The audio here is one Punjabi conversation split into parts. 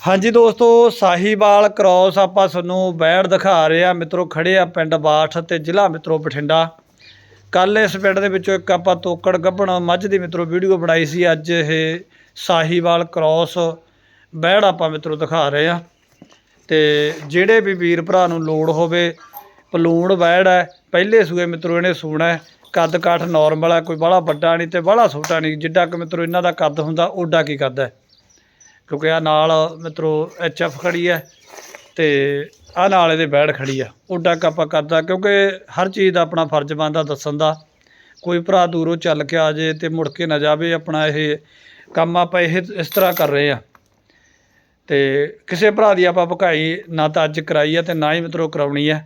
ਹਾਂਜੀ ਦੋਸਤੋ, ਸਾਹੀਵਾਲ ਕ੍ਰੋਸ ਆਪਾਂ ਤੁਹਾਨੂੰ ਬੈੜ ਦਿਖਾ ਰਹੇ ਆ ਮਿੱਤਰੋ ਖੜੇ ਆ ਪਿੰਡ ਬਾਠ ਤੇ ਜ਼ਿਲ੍ਹਾ ਮਿੱਤਰੋ ਬਠਿੰਡਾ। ਕੱਲ ਇਸ ਪਿੰਡ ਦੇ ਵਿੱਚੋਂ ਇੱਕ ਆਪਾਂ ਤੋਕੜ ਗੱਭਣ ਮੱਝ ਦੀ ਮਿੱਤਰੋ ਵੀਡੀਓ ਬਣਾਈ ਸੀ। ਅੱਜ ਇਹ ਸਾਹੀਵਾਲ ਕ੍ਰੋਸ ਬੈੜ ਆਪਾਂ ਮਿੱਤਰੋ ਦਿਖਾ ਰਹੇ ਆ ਤੇ ਜਿਹੜੇ ਵੀ ਵੀਰ ਭਰਾ ਨੂੰ ਲੋੜ ਹੋਵੇ, ਪਲੂਣ ਬੈੜ ਹੈ, ਪਹਿਲੇ ਸੂਏ ਮਿੱਤਰੋ ਇਹਨੇ ਸੂਣਾ ਕੱਦ ਕਾਠ ਨਾਰਮਲ ਹੈ, ਕੋਈ ਬਾਹਲਾ ਵੱਡਾ ਨਹੀਂ ਤੇ ਬਾਹਲਾ ਛੋਟਾ ਨਹੀਂ। ਜਿੱਡਾ ਕਿ ਮਿੱਤਰੋ ਇਹਨਾਂ ਦਾ ਕੱਦ ਹੁੰਦਾ ਓਡਾ ਕੀ ਕੱਦ ਹੈ। ਕਿਉਂਕਿ ਆ ਨਾਲ ਮਿੱਤਰੋ ਐਚ ਐਫ ਖੜੀ ਹੈ ਤੇ ਆ ਨਾਲ ਇਹਦੇ ਬੈੜ ਖੜੀ ਆ। ਓਡਾ ਕ ਆਪਾਂ ਕਰਦਾ ਕਿਉਂਕਿ ਹਰ ਚੀਜ਼ ਦਾ ਆਪਣਾ ਫਰਜ਼ ਬਣਦਾ ਦੱਸਣ ਦਾ। ਕੋਈ ਭਰਾ ਦੂਰੋਂ ਚੱਲ ਕੇ ਆ ਜੇ ਤੇ ਮੁੜ ਕੇ ਨਾ ਜਾਵੇ, ਆਪਣਾ ਇਹ ਕੰਮ ਆਪਾਂ ਇਹ ਇਸ ਤਰ੍ਹਾਂ ਕਰ ਰਹੇ ਆ। ਤੇ ਕਿਸੇ ਭਰਾ ਦੀ ਆਪਾਂ ਭਕਾਈ ਨਾ ਤਾਂ ਅੱਜ ਕਰਾਈ ਆ ਤੇ ਨਾ ਹੀ ਮਿੱਤਰੋ ਕਰਾਉਣੀ ਆ।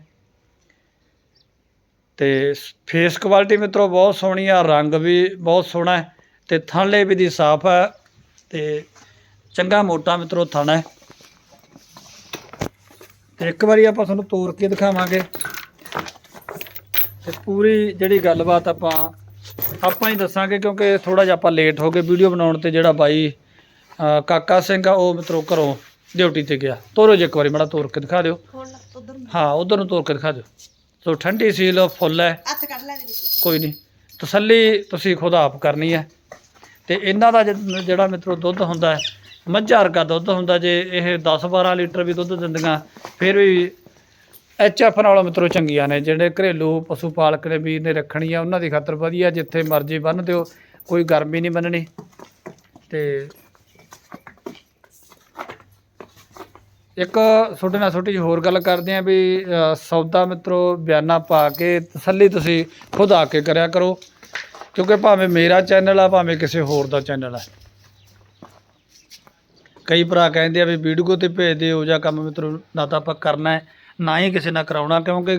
ਤੇ ਫੇਸ ਕੁਆਲਿਟੀ ਮਿੱਤਰੋ ਬਹੁਤ ਸੋਹਣੀ ਆ, ਰੰਗ ਵੀ ਬਹੁਤ ਸੋਹਣਾ ਹੈ ਤੇ ਥਣਲੇ ਵੀ ਦੀ ਸਾਫ਼ ਹੈ ਤੇ ਚੰਗਾ ਮੋਟਾ ਮਿੱਤਰੋ ਥਣ ਹੈ। ਤੇ ਇੱਕ ਵਾਰੀ ਆਪਾਂ ਤੁਹਾਨੂੰ ਤੋੜ ਕੇ ਦਿਖਾਵਾਂਗੇ। ਤੇ ਪੂਰੀ ਜਿਹੜੀ ਗੱਲਬਾਤ ਆਪਾਂ ਆਪਾਂ ਹੀ ਦੱਸਾਂਗੇ ਕਿਉਂਕਿ ਥੋੜਾ ਜਿਹਾ ਆਪਾਂ ਲੇਟ ਹੋ ਗਏ। ਵੀਡੀਓ ਬਣਾਉਣ ਤੇ ਜਿਹੜਾ ਬਾਈ ਕਾਕਾ ਸਿੰਘ ਆ ਉਹ ਮਿੱਤਰੋ ਘਰੋਂ ਡਿਊਟੀ ਤੇ ਗਿਆ। ਤੋਰੋ ਜੇ ਇੱਕ ਵਾਰੀ ਮਾੜਾ ਤੋੜ ਕੇ ਦਿਖਾ ਦਿਓ। ਹਾਂ ਉਧਰ ਨੂੰ ਤੋੜ ਕੇ ਦਿਖਾ ਦਿਓ। ਸੋ ਠੰਡੀ ਸੀਲ ਫੁੱਲ ਹੈ। ਹੱਥ ਕੱਢ ਲੈ ਦੇ ਕੋਈ ਨਹੀਂ। ਤਸੱਲੀ ਤੁਸੀਂ ਖੁਦ ਆਪ ਕਰਨੀ ਹੈ। ਤੇ ਇਹਨਾਂ ਦਾ ਜਿਹੜਾ ਮਿੱਤਰੋ ਦੁੱਧ ਹੁੰਦਾ ਹੈ ਮੱਝਾਂ ਵਰਗਾ ਦੁੱਧ ਹੁੰਦਾ ਜੇ ਇਹ 10 12 ਲੀਟਰ ਵੀ ਦੁੱਧ ਦਿੰਦੀਆਂ, ਫਿਰ ਵੀ ਐਚ ਐਫ ਨਾਲੋਂ ਮਿੱਤਰੋ ਚੰਗੀਆਂ ਨੇ, ਜਿਹੜੇ ਘਰੇਲੂ ਪਸ਼ੂ ਪਾਲਕ ਨੇ ਵੀਰ ਨੇ ਰੱਖਣੀ ਆ, ਉਹਨਾਂ ਦੀ ਖਾਤਰ ਵਧੀਆ, ਜਿੱਥੇ ਮਰਜ਼ੀ ਬੰਨ੍ਹ ਦਿਓ, ਕੋਈ ਗਰਮੀ ਨਹੀਂ ਬੰਨਣੀ। ਤੇ ਇੱਕ ਤੁਹਾਡੇ ਨਾਲ ਛੋਟੀ ਜਿਹੀ ਹੋਰ ਗੱਲ ਕਰਦੇ ਆਂ ਵੀ ਸੌਦਾ ਮਿੱਤਰੋ ਬਿਆਨਾ ਪਾ ਕੇ ਤਸੱਲੀ ਤੁਸੀਂ ਖੁਦ ਆ ਕੇ ਕਰਿਆ ਕਰੋ, ਕਿਉਂਕਿ ਭਾਵੇਂ ਮੇਰਾ ਚੈਨਲ ਆ, ਭਾਵੇਂ ਕਿਸੇ ਹੋਰ ਦਾ ਚੈਨਲ ਆ। ਕਈ ਭਰਾ ਕਹਿੰਦੇ ਆ ਵੀ ਵੀਡੀਓ ਤੇ ਭੇਜ ਦਿਓ ਜਾਂ ਕੰਮ ਮਿੱਤਰੋ ਨਾ ਤਾਂ ਆਪਾਂ ਕਰਨਾ ਹੈ ਨਾ ਹੀ ਕਿਸੇ ਨਾਲ ਕਰਾਉਣਾ ਕਿਉਂਕਿ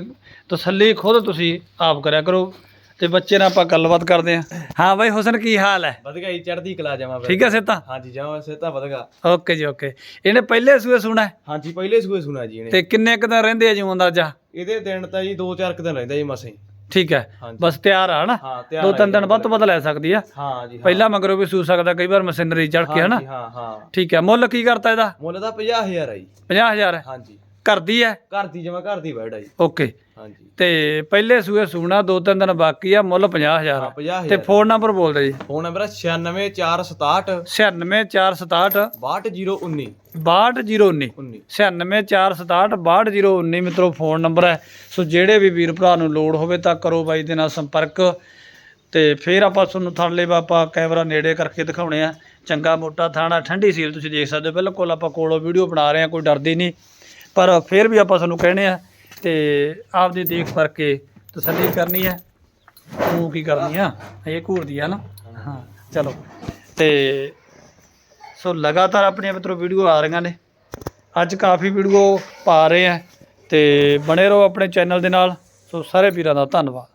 ਤਸੱਲੀ ਖੁਦ ਤੁਸੀਂ ਆਪ ਕਰਿਆ ਕਰੋ ਤੇ ਬੱਚੇ ਨਾਲ ਆਪਾਂ ਗੱਲਬਾਤ ਕਰਦੇ ਹਾਂ। ਹਾਂ ਬਾਈ ਹੁਸਨ ਕੀ ਹਾਲ ਹੈ? ਵਧਗਾ ਜੀ ਚੜ੍ਹਦੀ ਕਲਾ ਜਾਵਾਂ ਠੀਕ ਹੈ ਸੇਤਾ ਹਾਂਜੀ ਜਾਵਾਂ ਸੇ ਤਾਂ ਵਧਗਾ ਓਕੇ ਜੀ ਓਕੇ। ਇਹਨੇ ਪਹਿਲੇ ਸੂਏ ਸੁਣਾ ਹੈ? ਹਾਂਜੀ ਪਹਿਲੇ ਸੂਏ ਸੁਣਾ ਜੀ ਇਹਨੇ। ਤੇ ਕਿੰਨੇ ਕੁ ਦਿਨ ਰਹਿੰਦੇ ਆ ਜੀ ਅੰਦਾਜ਼ਾ ਇਹਦੇ ਦਿਨ ਤਾਂ ਜੀ 2-4 ਦਿਨ ਰਹਿੰਦਾ ਜੀ ਮਸੇ ਠੀਕ ਹੈ। ਹਾਂਜੀ। ਬਸ ਤਿਆਰ ਆ ਨਾ। ਹਾਂ ਤਿਆਰ ਦੋ ਤਿੰਨ ਦਿਨ ਵੱਧ ਤੋਂ ਵੱਧ ਲੈ ਸਕਦੀ ਆ। ਹਾਂ ਜੀ ਹਾਂ। ਪਹਿਲਾਂ ਮਗਰੋਂ ਵੀ ਸੂ ਸਕਦਾ ਕਈ ਵਾਰ ਮਸ਼ੀਨਰੀ ਚੜ ਕੇ ਹਨਾ। ਹਾਂਜੀ, ਹਾਂ ਹਾਂ। ਠੀਕ ਹੈ ਮੁੱਲ ਕੀ ਕਰਤਾ ਇਹਦਾ? ਮੁੱਲ ਦਾ 50000 ਹੈ ਜੀ। 50000 ਹੈ ਹਾਂਜੀ ਕਰਦੀ ਹੈ? ਘਰ ਦੀ ਜਮਾ ਘਰ ਦੀ ਬੈਠ ਆ ਜੀ। ਓਕੇ। ਹਾਂਜੀ। ਤੇ ਪਹਿਲੇ ਸੂਏ ਸੂਣਾ ਦੋ ਤਿੰਨ ਦਿਨ ਬਾਕੀ ਆ ਮੁੱਲ 50000 ਹਾਂ ਹੈ 50000 ਤੇ ਫੋਨ ਨੰਬਰ ਬੋਲ ਦਿਓ ਜੀ। ਫੋਨ ਨੰਬਰ 96467 96467 62019 62019 19 96467 ਮਿੱਤਰੋ ਫੋਨ ਨੰਬਰ ਹੈ। ਸੋ ਜਿਹੜੇ ਵੀ ਵੀਰ ਭਰਾ ਨੂੰ ਲੋੜ ਹੋਵੇ ਤਾਂ ਕਰੋ ਬਾਈ ਦੇ ਨਾਲ ਸੰਪਰਕ। ਤੇ ਫਿਰ ਆਪਾਂ ਤੁਹਾਨੂੰ ਥਣਲੇ ਆਪਾਂ ਕੈਮਰਾ ਨੇੜੇ ਕਰਕੇ ਦਿਖਾਉਣੇ ਆ। ਚੰਗਾ ਮੋਟਾ ਥਾਣਾ ਠੰਡੀ ਸੀਲ ਤੁਸੀਂ ਦੇਖ ਸਕਦੇ ਹੋ। ਬਿਲਕੁਲ ਆਪਾਂ ਕੋਲੋਂ ਵੀਡੀਓ ਬਣਾ ਰਹੇ ਆ ਕੋਈ ਡਰਦੀ ਨਹੀਂ। ਪਰ ਫਿਰ ਵੀ ਆਪਾਂ ਤੁਹਾਨੂੰ ਕਹਿੰਦੇ ਆ ਤੇ ਆਪਦੀ ਦੇਖ ਕਰਕੇ ਤਸੱਲੀ ਕਰਨੀ ਹੈ ਤੂੰ ਕੀ ਕਰਨੀ ਆ? ਇਹ ਘੂਰਦੀ ਆ ਨਾ? ਹਾਂ, ਚਲੋ। ਤੇ ਸੋ ਲਗਾਤਾਰ ਆਪਣੀਆਂ ਮਿੱਤਰੋ ਵੀਡੀਓ ਆ ਰਹੀਆਂ ਨੇ। ਅੱਜ ਕਾਫੀ ਵੀਡੀਓ ਪਾ ਰਹੇ ਆ ਤੇ ਬਣੇ ਰਹੋ ਆਪਣੇ ਚੈਨਲ ਦੇ ਨਾਲ। ਸੋ ਸਾਰੇ ਵੀਰਾਂ ਦਾ ਧੰਨਵਾਦ।